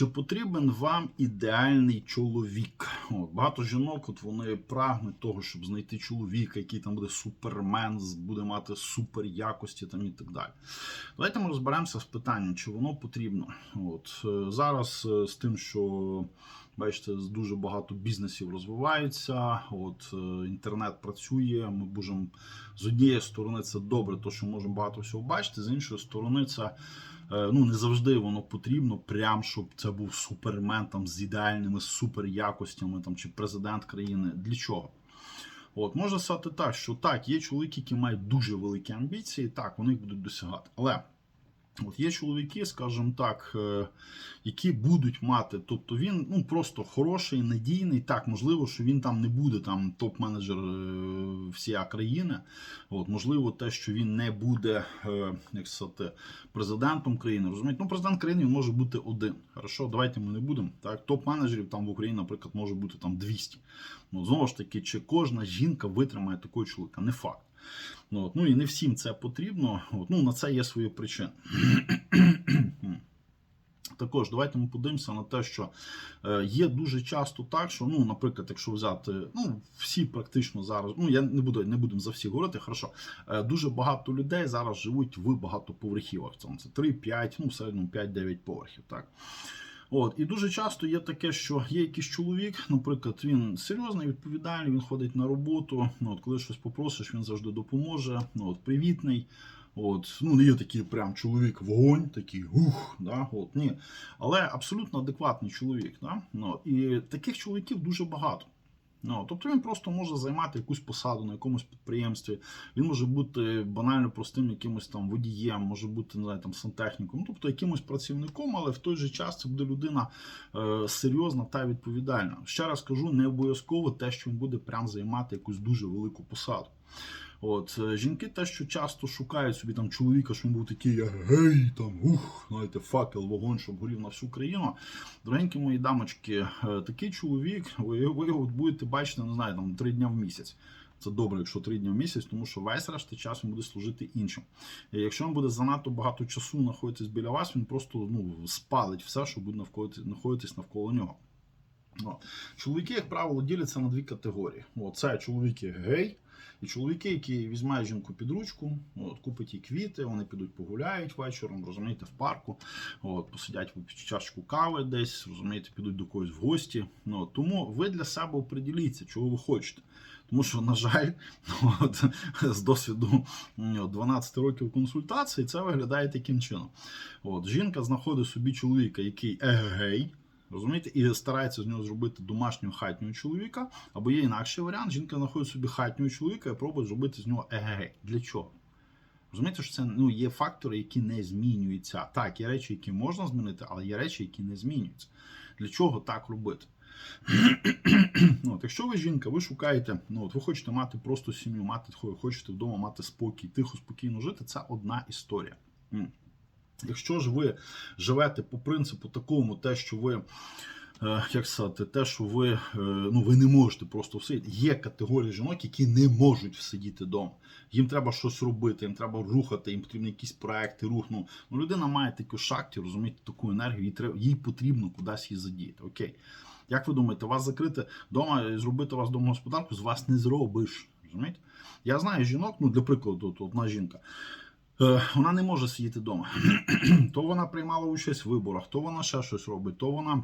Чи потрібен вам ідеальний чоловік? От, багато жінок, от вони прагнуть того, щоб знайти чоловіка, який там буде супермен, буде мати супер якості там і так далі. Давайте ми розберемося з питанням, чи воно потрібно. От е, зараз е, з тим, що бачите, дуже багато бізнесів розвивається. От е, інтернет працює. Ми можемо з однієї сторони це добре, то що можемо багато всього бачити, з іншої сторони, це ну не завжди воно потрібно, прям щоб це був супермен там з ідеальними супер якостями, там чи президент країни. Для чого? От можна сказати так, що так, є чоловіки, які мають дуже великі амбіції, так, вони їх будуть досягати. Але От є чоловіки, скажімо так, е, які будуть мати, тобто він ну просто хороший, надійний. Так, можливо, що він там не буде там топ-менеджер е, всієї країни. От, можливо, те, що він не буде е, як сказати, президентом країни. Розумієте? Ну, президент країни він може бути один. Хорошо, давайте ми не будемо. Так, топ-менеджерів там в Україні, наприклад, може бути там 200. Ну, знову ж таки, чи кожна жінка витримає такого чоловіка? Не факт. Ну, от, ну і не всім це потрібно. От, ну, на це є свої причини. Також давайте ми подивимося на те, що е, є дуже часто так, що, ну, наприклад, якщо взяти, ну, всі практично зараз, ну я не буду не будемо за всі говорити, хорошо. Е, дуже багато людей зараз живуть в багатоповерхівах. Це, це 3-5, ну, в середньому 5-9 поверхів. Так. От, і дуже часто є таке, що є якийсь чоловік, наприклад, він серйозний, відповідальний, він ходить на роботу. Ну, от, коли щось попросиш, він завжди допоможе. Ну, от, привітний. От, ну, не є такий прям чоловік вогонь, такий ух, да, от, ні. Але абсолютно адекватний чоловік. Да? Ну, і таких чоловіків дуже багато. Ну, тобто він просто може займати якусь посаду на якомусь підприємстві. Він може бути банально простим якимось там водієм, може бути не знаю, там сантехніком, тобто якимось працівником, але в той же час це буде людина е, серйозна та відповідальна. Ще раз кажу, не обов'язково те, що він буде прям займати якусь дуже велику посаду. От е, жінки те, що часто шукають собі там чоловіка, що він був такий гей, там ух, знаєте, факел, вогонь, щоб горів на всю країну. Дорогенькі мої дамочки, е, такий чоловік, ви, ви його будете бачити, не знаю, там три дня в місяць. Це добре, якщо три дні в місяць, тому що весь решта часу буде служити іншим. І якщо він буде занадто багато часу знаходитись біля вас, він просто ну, спалить все, що буде навколо, знаходитись навколо нього. От. Чоловіки, як правило, діляться на дві категорії. От, це чоловіки гей, і чоловіки, які візьмають жінку під ручку, от, купить їй квіти, вони підуть погуляють вечором, розумієте, в парку, от, посидять чашку кави десь, розумієте, підуть до когось в гості. Ну, тому ви для себе оприділіться, чого ви хочете. Тому що, на жаль, от, з досвіду 12 років консультації це виглядає таким чином. От, жінка знаходить собі чоловіка, який егегей, Розумієте, і старається з нього зробити домашнього хатнього чоловіка, або є інакший варіант. Жінка знаходить собі хатнього чоловіка і пробує зробити з нього егегей. Для чого? Розумієте, що це ну, є фактори, які не змінюються. Так, є речі, які можна змінити, але є речі, які не змінюються. Для чого так робити? ну, от, якщо ви жінка, ви шукаєте, ну от ви хочете мати просто сім'ю, мати хочете вдома мати спокій, тихо, спокійно жити, це одна історія. Якщо ж ви живете по принципу такому, те, що ви. е, Як сказати, те, що ви е, ну ви не можете просто всидіти. Є категорії жінок, які не можуть всидіти вдома. Їм треба щось робити, їм треба рухати, їм потрібні якісь проекти, рух. Ну, ну людина має таку шахті, розумієте, таку енергію, їй потрібно кудись її задіяти. Окей. Як ви думаєте, вас закрити вдома і зробити вас домогосподарку, з вас не зробиш. Розумієте? Я знаю жінок, ну для прикладу, от одна жінка. Е, Вона не може сидіти вдома. то вона приймала участь в виборах, то вона ще щось робить, то вона.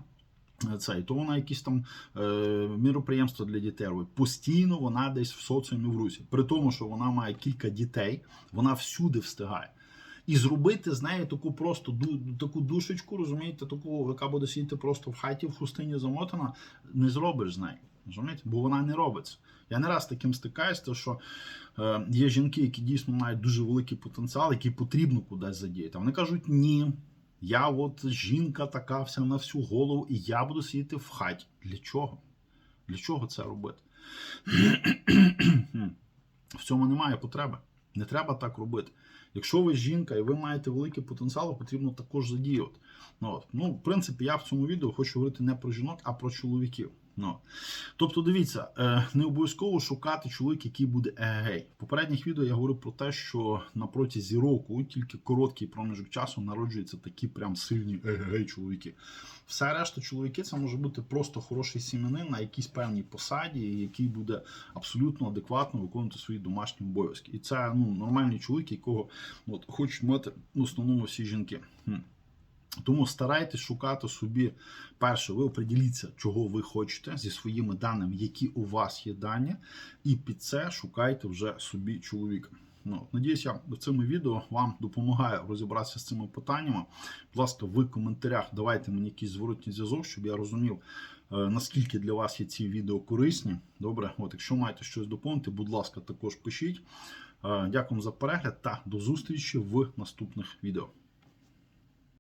е, Цей, то вона якісь там е, міроприємства для дітей робить. Постійно вона десь в соціумі в русі. При тому, що вона має кілька дітей, вона всюди встигає. І зробити з неї таку просто таку душечку, розумієте, таку, яка буде сидіти просто в хаті в хустині замотана, не зробиш з нею. Розумієте? Бо вона не робиться. Я не раз таким стикаюся, що е, є жінки, які дійсно мають дуже великий потенціал, який потрібно кудись задіяти. Вони кажуть, ні. Я от жінка така вся на всю голову, і я буду сидіти в хаті. Для чого? Для чого це робити? в цьому немає потреби. Не треба так робити. Якщо ви жінка і ви маєте великий потенціал, потрібно також задіювати. Ну, от. ну, в принципі, я в цьому відео хочу говорити не про жінок, а про чоловіків. Ну. Тобто, дивіться, е, не обов'язково шукати чоловік, який буде егей. В попередніх відео я говорив про те, що на протязі року тільки короткий проміжок часу народжуються такі прям сильні егей чоловіки. Все решта чоловіки це може бути просто хороший сім'янин на якійсь певній посаді, який буде абсолютно адекватно виконувати свої домашні обов'язки. І це ну, нормальний чоловік, якого от, хочуть мати в основному всі жінки. Тому старайтесь шукати собі перше, ви оприділіться, чого ви хочете зі своїми даними, які у вас є дані, і під це шукайте вже собі чоловіка. Ну, надіюсь, я в цьому відео вам допомагаю розібратися з цими питаннями. Будь ласка, в коментарях давайте мені якийсь зворотній зв'язок, щоб я розумів, е, наскільки для вас є ці відео корисні. Добре, от якщо маєте щось доповнити, будь ласка, також пишіть. Е, Дякую за перегляд та до зустрічі в наступних відео.